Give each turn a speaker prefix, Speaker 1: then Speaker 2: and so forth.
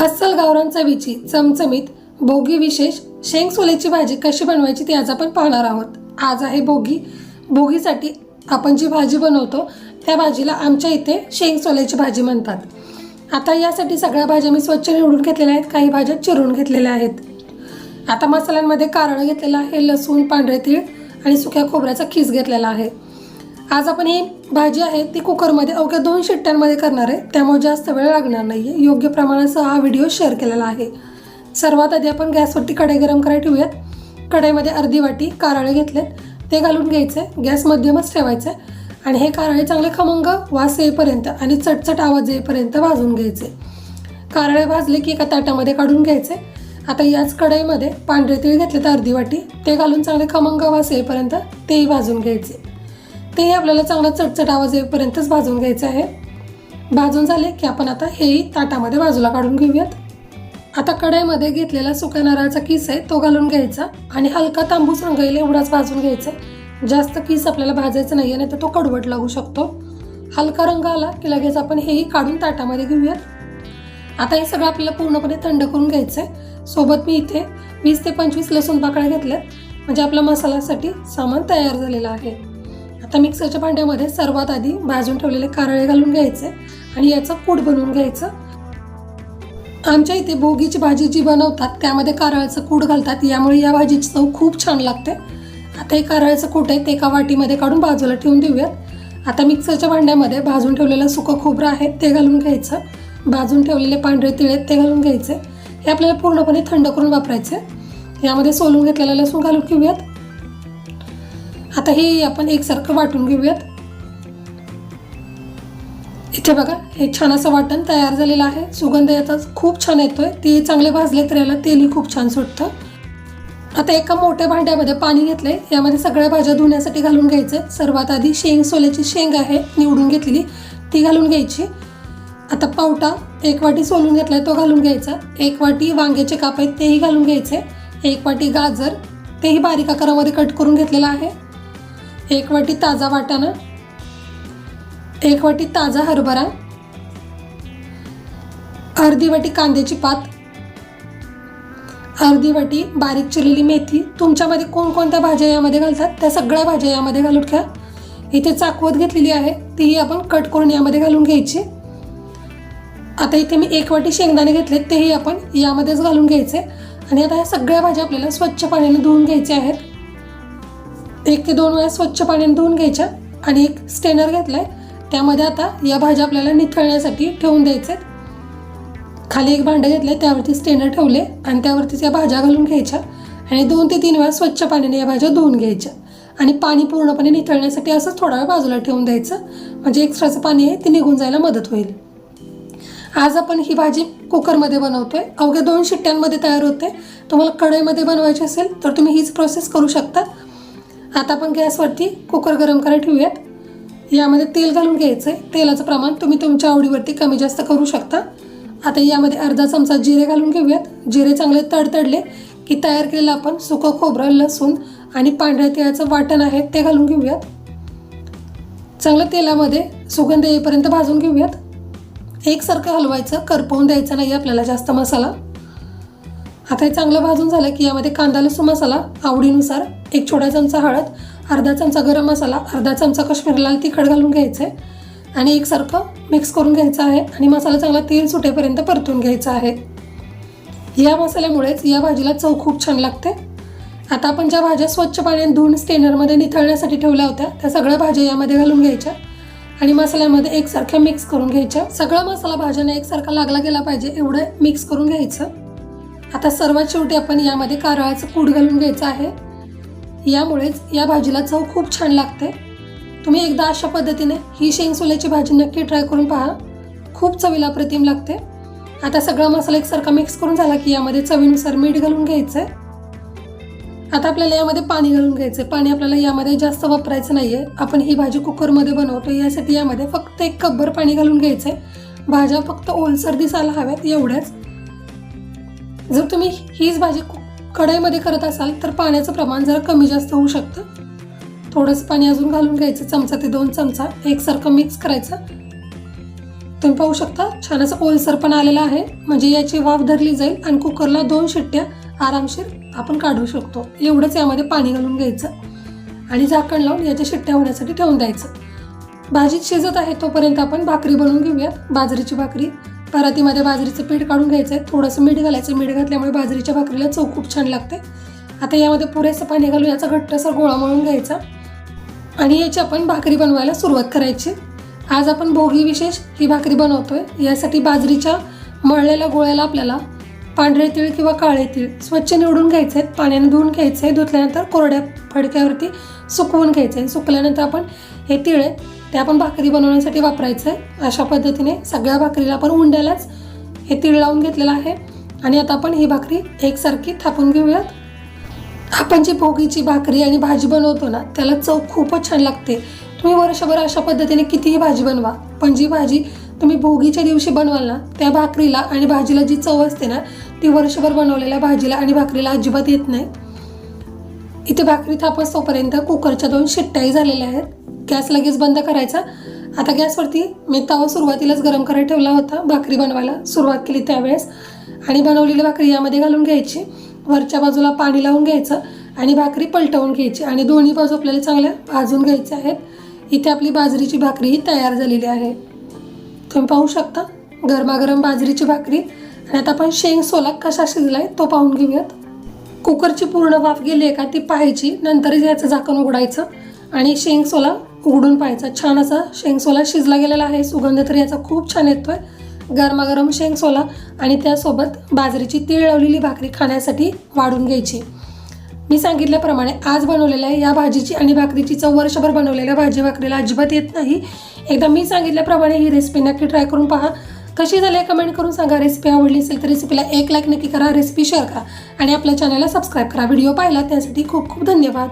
Speaker 1: अस्सल गावरान चवीची चमचमीत भोगी विशेष शेंगसोल्याची भाजी कशी बनवायची ती आज आपण पाहणार आहोत. आज आहे भोगी. भोगीसाठी आपण जी भाजी बनवतो त्या भाजीला आमच्या इथे शेंग सोल्याची भाजी म्हणतात. आता यासाठी सगळ्या भाज्या मी स्वच्छ निवडून घेतलेल्या आहेत काही भाज्या चिरून घेतलेल्या आहेत. आता मसाल्यांमध्ये कारळं घेतलेलं आहे लसूण पांढरे तीळ आणि सुक्या खोबऱ्याचा खीस घेतलेला आहे. आज आपण ही भाजी आहे ती कुकरमध्ये अवघ्या दोन शिट्ट्यांमध्ये करणार आहे. त्यामुळे जास्त वेळ लागणार नाही आहे योग्य प्रमाणासह हा व्हिडिओ शेअर केलेला आहे. सर्वात आधी आपण गॅसवरती कढई गरम करायला ठेवूयात. कढईमध्ये अर्धी वाटी कारळे घेतलेत. ते घालून घ्यायचे गॅस मध्यमच ठेवायचे आणि हे कारळे चांगले खमंग वास येईपर्यंत आणि चटचट आवाज येईपर्यंत भाजून घ्यायचे कारळे भाजले की एका ताटामध्ये काढून घ्यायचे आता याच कढईमध्ये पांढरे तीळ घेतले तर अर्धी वाटी. ते घालून चांगले खमंग वास येईपर्यंत तेही भाजून घ्यायचे तेही आपल्याला चांगला चटचट आवाज येईपर्यंतच भाजून घ्यायचं आहे. भाजून झाले की आपण आता हेही ताटामध्ये बाजूला काढून घेऊयात. आता कढईमध्ये घेतलेला सुक्या नारळाचा किस आहे तो घालून घ्यायचा आणि हलका तांबूस रंग येईल एवढाच भाजून घ्यायचा. जास्त किस आपल्याला भाजायचा नाही नाही तर तो कडवट लागू शकतो. हलका रंग आला की लगेच आपण हेही काढून ताटामध्ये घेऊयात. आता हे सगळं आपल्याला पूर्णपणे थंड करून घ्यायचं आहे सोबत मी इथे वीस ते पंचवीस लसूण पाकळ्या घेतल्यात. म्हणजे आपल्या मसाल्यासाठी सामान तयार झालेलं आहे. आता मिक्सरच्या भांड्यामध्ये सर्वात आधी भाजून ठेवलेले कारळे घालून घ्यायचे आणि याचं कूट बनवून घ्यायचं. आमच्या इथे भोगीची भाजी जी बनवतात त्यामध्ये कारळाचं कूट घालतात. यामुळे या भाजीची चव खूप छान लागते. आता हे कारळाचं कूट आहे ते एका वाटीमध्ये काढून बाजूला ठेवून देऊयात. आता मिक्सरच्या भांड्यामध्ये भाजून ठेवलेलं सुकं खोबरं आहे ते घालून घ्यायचं. भाजून ठेवलेले पांढरे तिळ आहेत ते घालून घ्यायचे. हे आपल्याला पूर्णपणे थंड करून वापरायचे. यामध्ये सोलून घेतलेलं लसूण घालून घेऊयात. आता हे आपण एकसारखं वाटून घेऊयात. इथे बघा हे छान असं वाटण तयार झालेलं आहे. सुगंध याचा खूप छान येतोय. ते चांगले भाजले तर याला तेलही खूप छान सुटतं. आता एका मोठ्या भांड्यामध्ये पाणी घेतलंय. यामध्ये सगळ्या भाज्या धुण्यासाठी घालून घ्यायचे. सर्वात आधी शेंग सोल्याची शेंग आहे निवडून घेतलेली. ती घालून घ्यायची. आता पावटा एक वाटी सोलून घेतलाय तो घालून घ्यायचा. एक वाटी वांग्याचे काप आहेत तेही घालून घ्यायचे. एक वाटी गाजर तेही बारीक आकारामध्ये कट करून घेतलेलं आहे. एक वाटी ताजा वाटाणा एक वाटी ताजा हरभरा अर्धी वाटी कांद्याची पात अर्धी वाटी बारीक चिरलेली मेथी. तुमच्यामध्ये कोणकोणत्या भाज्या यामध्ये घालतात? त्या सगळ्या भाज्या यामध्ये घालून घ्या इथे चाकवत घेतलेली आहे तीही आपण कट करून यामध्ये घालून घ्यायची. आता इथे मी एक वाटी शेंगदाणे घेतले तेही आपण यामध्येच घालून घ्यायचे. आणि आता ह्या सगळ्या भाज्या आपल्याला स्वच्छ पाण्याने धुवून घ्यायच्या आहेत. एक ते दोन वेळा स्वच्छ पाण्याने धुवून घ्यायच्या आणि एक स्टेनर घेतलाय. त्यामध्ये आता या भाज्या आपल्याला निथळण्यासाठी ठेवून द्यायचे खाली एक भांडं घेतलंय त्यावरती स्टेनर ठेवले आणि त्यावरतीच या भाज्या घालून घ्यायच्या आणि दोन ते तीन वेळा स्वच्छ पाण्याने या भाज्या धुवून घ्यायच्या. आणि पाणी पूर्णपणे निथळण्यासाठी असंच थोडा वेळ बाजूला ठेवून द्यायचं म्हणजे एक्स्ट्राचं पाणी आहे ते निघून जायला मदत होईल. आज आपण ही भाजी कुकरमध्ये बनवतो आहे अवघ्या दोन शिट्ट्यांमध्ये तयार होते. तुम्हाला कढईमध्ये बनवायची असेल तर तुम्ही हीच प्रोसेस करू शकता. आता आपण गॅसवरती कुकर गरम करायला ठेवूयात. यामध्ये तेल घालून घ्यायचं आहे तेलाचं प्रमाण तुम्ही तुमच्या आवडीवरती कमी जास्त करू शकता. आता यामध्ये अर्धा चमचा जिरे घालून घेऊयात. जिरे चांगले तडतडले की तयार केलेलं आपण सुकं खोबरं लसूण आणि पांढऱ्या तिळाचं वाटण आहे ते घालून घेऊयात. चांगलं तेलामध्ये सुगंध येईपर्यंत भाजून घेऊयात. एकसारखं हलवायचं करपवून द्यायचं नाही आपल्याला जास्त मसाला. आता हे चांगलं भाजून झालं की यामध्ये कांदा लसूण मसाला आवडीनुसार एक छोटा चमचा हळद अर्धा चमचा गरम मसाला अर्धा चमचा काश्मीर लाल तिखट घालून घ्यायचं आहे आणि एकसारखं मिक्स करून घ्यायचं आहे आणि मसाला चांगला तेल सुटेपर्यंत परतून घ्यायचा आहे. या मसाल्यामुळेच या भाजीला चव खूप छान लागते. आता आपण ज्या भाज्या स्वच्छ पाण्याने धुवून स्टेनरमध्ये निथळण्यासाठी ठेवल्या होत्या त्या सगळ्या भाज्या यामध्ये घालून घ्यायच्या आणि मसाल्यामध्ये एकसारख्या मिक्स करून घ्यायच्या. सगळा मसाला भाज्यांना एकसारखा लागला गेला पाहिजे एवढं मिक्स करून घ्यायचं. आता सर्वात शेवटी आपण यामध्ये कारळाचं कूड घालून घ्यायचं आहे. यामुळेच या भाजीला चव खूप छान लागते. तुम्ही एकदा अशा पद्धतीने ही शेंगसोल्याची भाजी नक्की ट्राय करून पहा. खूप चवीला अप्रतिम लागते. आता सगळा मसाला एकसारखा मिक्स करून झाला की यामध्ये चवीनुसार मीठ घालून घ्यायचं आहे आता आपल्याला यामध्ये पाणी घालून घ्यायचं पाणी आपल्याला यामध्ये जास्त वापरायचं नाहीये. आपण ही भाजी कुकरमध्ये बनवतो. यासाठी यामध्ये फक्त एक कपभर पाणी घालून घ्यायचं आहे भाज्या फक्त ओलसर दिसायला हव्यात एवढ्याच. जर तुम्ही हीच भाजी कढईमध्ये करत असाल तर पाण्याचं प्रमाण जरा कमी जास्त होऊ शकतं. थोडंसं पाणी अजून घालून घ्यायचं चमचा ते दोन चमचा एकसारखं मिक्स करायचं. तुम्ही पाहू शकता छान असं ओलसर पण आलेला आहे. म्हणजे याची वाफ धरली जाईल आणि कुकरला दोन शिट्ट्या आरामशीर आपण काढू शकतो. एवढंच यामध्ये पाणी घालून घ्यायचं आणि झाकण लावून याच्या शिट्ट्या होण्यासाठी ठेवून द्यायचं. भाजीत शिजत आहे तोपर्यंत आपण भाकरी बनवून घेऊयात. बाजरीची भाकरी परातीमध्ये बाजरीचं पीठ काढून घ्यायचं आहे थोडंसं मीठ घालायचं. मीठ घातल्यामुळे बाजरीच्या भाकरीला चव खूप छान लागते. आता यामध्ये पुरेसं पाणी घालून याचा घट्टसर गोळा मळून घ्यायचा. आणि याची आपण भाकरी बनवायला सुरुवात करायची. आज आपण भोगी विशेष ही भाकरी बनवतोय. यासाठी बाजरीच्या मळलेल्या गोळ्याला आपल्याला पांढरे तीळ किंवा काळे तीळ स्वच्छ निवडून घ्यायचे आहेत पाण्याने धुवून घ्यायचे आहे धुतल्यानंतर कोरड्या फडक्यावरती सुकवून घ्यायचे आहे सुकल्यानंतर आपण हे तीळ आहे ते आपण भाकरी बनवण्यासाठी वापरायचं आहे अशा पद्धतीने सगळ्या भाकरीला आपण उंड्यालाच हे तीळ लावून घेतलेलं आहे. आणि आता आपण ही भाकरी एकसारखी थापून घेऊयात. आपण जी भोगीची भाकरी आणि भाजी बनवतो ना त्याला चव खूपच छान लागते. तुम्ही वर्षभर अशा पद्धतीने कितीही भाजी बनवा पण जी भाजी तुम्ही भोगीच्या दिवशी बनवाल ना त्या भाकरीला आणि भाजीला जी चव असते ना ती वर्षभर बनवलेल्या भाजीला आणि भाकरीला अजिबात येत नाही. इथे भाकरी थापस तोपर्यंत कुकरच्या दोन शिट्ट्याही झालेल्या आहेत. गॅस लगेच बंद करायचा. आता गॅसवरती मी तवा सुरुवातीलाच गरम करायला ठेवला होता. भाकरी बनवायला सुरुवात केली त्यावेळेस. आणि बनवलेली भाकरी यामध्ये घालून घ्यायची. वरच्या बाजूला पाणी लावून घ्यायचं आणि भाकरी पलटवून घ्यायची. आणि दोन्ही बाजू आपल्याला चांगल्या भाजून घ्यायच्या आहेत. इथे आपली बाजरीची भाकरी ही तयार झालेली आहे. तुम्ही पाहू शकता गरमागरम बाजरीची भाकरी. आणि आता आपण शेंग सोला कसा शिजलाय तो पाहून घेऊयात. कुकरची पूर्ण वाफ गेली आहे का ती पाहायची. नंतरच याचं झाकण उघडायचं. आणि शेंग सोला उघडून पाहायचा. छान असा शेंगसोला शिजला गेलेला आहे. सुगंध तर याचा खूप छान येतोय. गरमागरम शेंगसोला आणि त्यासोबत बाजरीची तीळ लावलेली भाकरी खाण्यासाठी वाढून घ्यायची. मी सांगितल्याप्रमाणे आज बनवलेल्या या भाजीची आणि भाकरीची चव वर्षभर बनवलेल्या भाजी भाकरीला अजिबात येत नाही. एकदा मी सांगितल्याप्रमाणे ही रेसिपी नक्की ट्राय करून पहा. कशी झाली कमेंट करून सांगा. रेसिपी आवडली असेल तर रेसिपीला एक लाईक नक्की करा. रेसिपी शेअर करा आणि आपल्या चॅनलला सबस्क्राईब करा. व्हिडिओ पाहिला त्यासाठी खूप खूप धन्यवाद.